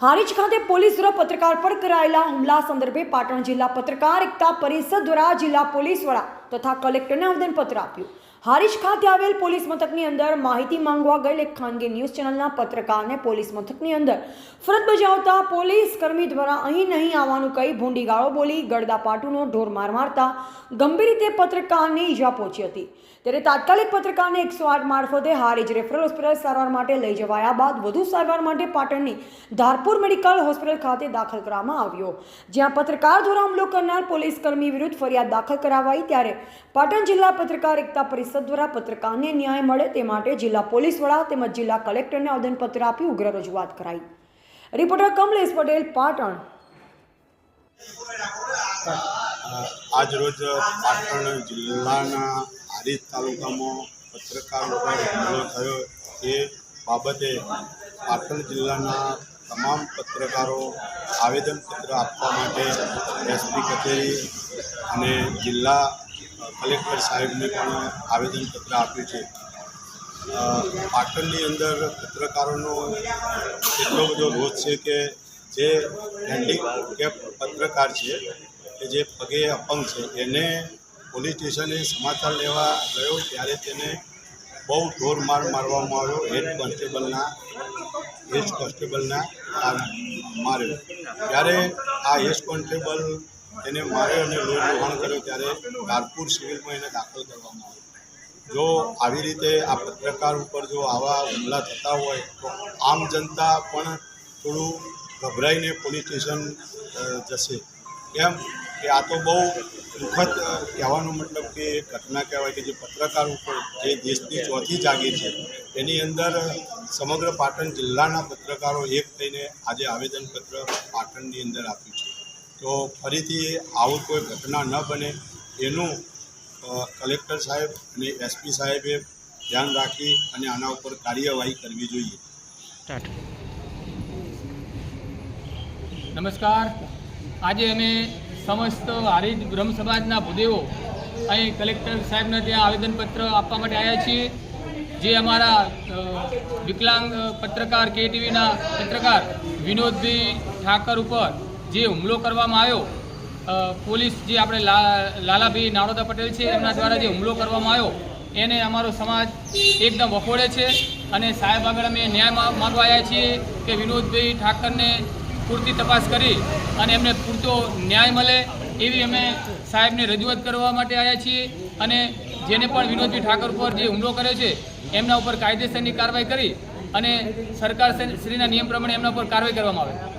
હારીજ ખાતે પોલીસ દ્વારા પત્રકાર પર કરાયેલા હુમલા સંદર્ભે પાટણ જિલ્લા પત્રકાર એકતા પરિષદ દ્વારા જિલ્લા પોલીસ વડા તથા કલેક્ટરને આવેદનપત્ર આપ્યું. હારીજ ખાતે આવેલ પોલીસ મથકની અંદર માહિતી માંગવા ગયેલ એક ખાનગી ન્યૂઝ ચેનલના પત્રકારને પોલીસ મથકની અંદર ફરજ બજાવતા પોલીસ કર્મી દ્વારા અહીં નહીં આવવાનું કહી ભૂંડી ગાળો બોલી ગળદાપાટુનો ઢોર માર મારતા ગંભીર રીતે પત્રકારને ઈજા પહોંચી હતી. ત્યારે તાત્કાલિક પત્રકારને એકસો આઠ મારફતે હારીજ રેફરલ હોસ્પિટલ સારવાર માટે લઈ જવાયા બાદ વધુ સારવાર માટે પાટણની ધારપુર મેડિકલ હોસ્પિટલ ખાતે દાખલ કરવામાં આવ્યો. જ્યાં પત્રકાર દ્વારા હુમલો કરનાર પોલીસ કર્મી વિરુદ્ધ ફરિયાદ દાખલ કરાવાઈ ત્યારે પાટણ જિલ્લા પત્રકાર એકતા પરિષદ દ્વારા પત્રકારને ન્યાય મળે તે માટે જિલ્લા પોલીસ વડા તેમજ જિલ્લા કલેક્ટરને આવેદનપત્ર આપી ઉગ્ર રજૂઆત કરાઈ. રિપોર્ટર કમલેશ પટેલ, પાટણ. આજ રોજ પાટણ જિલ્લાના હારીજ તાલુકામાં પત્રકાર ઉપર હુમલો થયો. એ બાબતે પાટણ જિલ્લાના તમામ પત્રકારો આવેદનપત્ર આપવા માટે એસપી કચેરી અને જિલ્લા કલેક્ટર સાહેબને પણ આવેદનપત્ર આપ્યું છે. પાટણની અંદર પત્રકારોનો એટલો બધો રોધ છે કે જે હેન્ડીકેપ પત્રકાર છે કે જે પગે અપંગ છે, એને પોલીસ સ્ટેશને સમાચાર લેવા ગયો ત્યારે તેને બહુ ઢોર માર મારવામાં આવ્યો. હેડ કોન્સ્ટેબલના હેડ કોન્સ્ટેબલના માર્યો. ત્યારે આ હેડ કોન્સ્ટેબલ તેને માર્યો અને લોહી વહાણ કર્યો ત્યારે કારપુર સિવિલમાં એને દાખલ કરવામાં આવ્યો જો આવી રીતે આ પત્રકાર ઉપર જો આવા હુમલા થતા હોય, તો આમ જનતા પણ થોડું ગભરાઈને પોલીસ સ્ટેશન જશે. કેમ કે આ તો બહુ દુઃખદ કહેવાનો મતલબ કે ઘટના કહેવાય કે જે પત્રકાર ઉપર જે દેશની ચોથી જાગી છે, એની અંદર સમગ્ર પાટણ જિલ્લાના પત્રકારો એક થઈને આજે આવેદનપત્ર પાટણની અંદર આપ્યું તો ફરીથી આવું કોઈ ઘટના ન બને. એનું કલેક્ટર સાહેબ અને એસપી સાહેબે ધ્યાન રાખી અને આના ઉપર કાર્યવાહી કરવી જોઈએ. નમસ્કાર. આજે અમે સમસ્ત હારી બ્રહ્મ સમાજના ભૂદેવો અહીં કલેક્ટર સાહેબને ત્યાં આવેદનપત્ર આપવા માટે આવ્યા છીએ. જે અમારા વિકલાંગ પત્રકાર કે ટીવીના પત્રકાર વિનોદભાઈ ઠાકર ઉપર જે હુમલો કરવામાં આવ્યો પોલીસ જે આપણે લાલાભાઈ નારોદા પટેલ છે, એમના દ્વારા જે હુમલો કરવામાં આવ્યો, એને અમારો સમાજ એકદમ વખોડે છે અને સાહેબ આગળ અમે ન્યાય માગવા આવ્યા છીએ કે વિનોદભાઈ ઠાકરને પૂરતી તપાસ કરી અને એમને પૂરતો ન્યાય મળે એવી અમે સાહેબને રજૂઆત કરવા માટે આવ્યા છીએ અને જેને પણ વિનોદભાઈ ઠાકર ઉપર જે હુમલો કર્યો છે, એમના ઉપર કાયદેસરની કાર્યવાહી કરી અને સરકાર શ્રીના નિયમ પ્રમાણે એમના ઉપર કાર્યવાહી કરવામાં આવે.